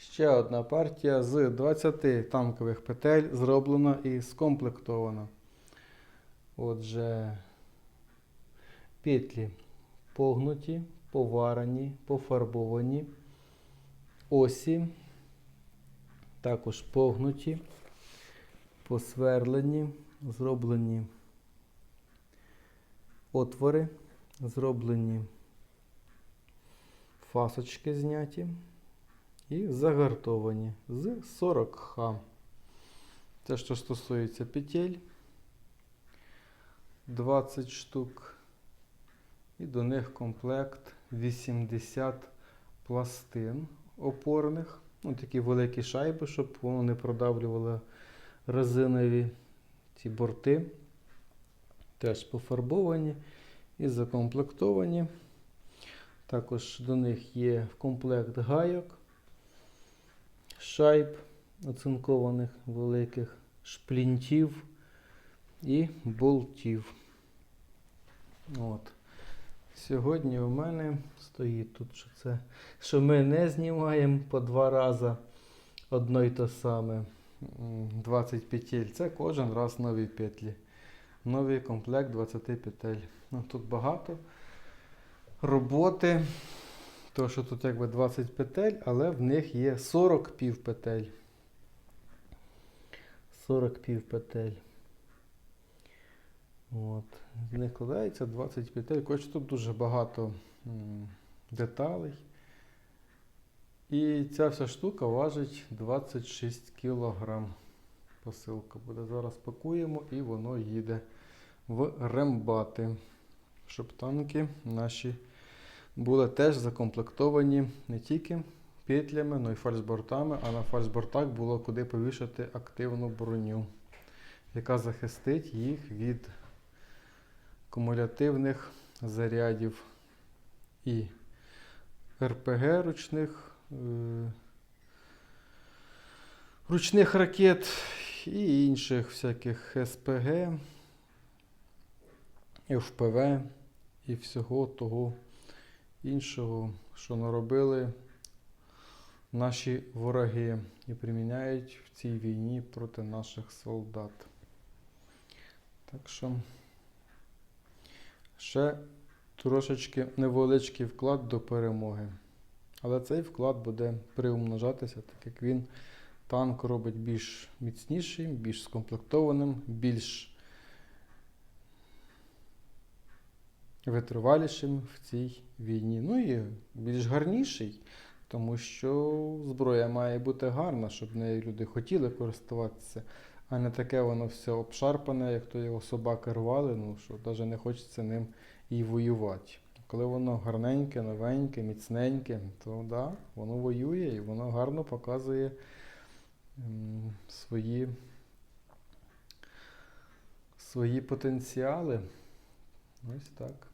Ще одна партія з 20 танкових петель зроблена і скомплектована. Отже, петлі погнуті, поварені, пофарбовані, осі також погнуті, посверлені, зроблені отвори, зроблені фасочки зняті і загартовані з 40 х. Це що стосується петель. 20 штук. І до них комплект 80 пластин опорних. Ну, такі великі шайби, щоб воно не продавлювало резинові ці борти. Теж пофарбовані і закомплектовані. Також до них є комплект гайок, шайб оцинкованих великих, шплінтів і болтів. От. Сьогодні у мене стоїть тут, що це, що ми не знімаємо по два рази одно й те саме. 20 петель. Це кожен раз нові петлі. Новий комплект 20 петель. Ну, тут багато роботи. То, що тут якби 20 петель, але в них є 40 півпетель. 40 півпетель. От. З них складається 20 петель. Хоч тут дуже багато деталей. І ця вся штука важить 26 кг. Посилка буде. Зараз пакуємо і воно їде в рембати. Щоб танки наші були теж закомплектовані не тільки петлями, але й фальшбортами, а на фальшбортах було куди повішати активну броню, яка захистить їх від кумулятивних зарядів і РПГ ручних, е, ручних ракет і інших всяких СПГ, ФПВ і всього того іншого, що наробили наші вороги і приміняють в цій війні проти наших солдат. Так що ще трошечки невеличкий вклад до перемоги. Але цей вклад буде приумножатися, так як він танк робить більш міцнішим, більш скомплектованим, більш витривалішим в цій війні. Ну і більш гарніший, тому що зброя має бути гарна, щоб нею люди хотіли користуватися, а не таке воно все обшарпане, як то його собаки рвали, ну що навіть не хочеться ним і воювати. Коли воно гарненьке, новеньке, міцненьке, то да, воно воює і воно гарно показує м, свої, свої потенціали. Ось так.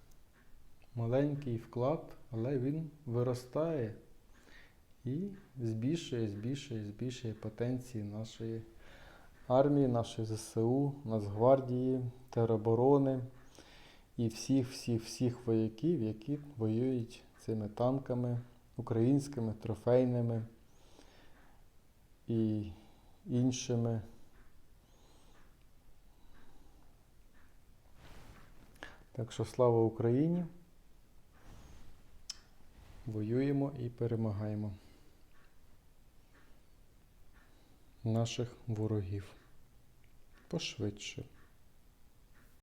Маленький вклад, але він виростає і збільшує, збільшує, збільшує потенції нашої армії, нашої ЗСУ, Нацгвардії, тероборони і всіх, всіх, всіх вояків, які воюють цими танками українськими, трофейними і іншими. Так що слава Україні! Воюємо і перемагаємо наших ворогів. Пошвидше.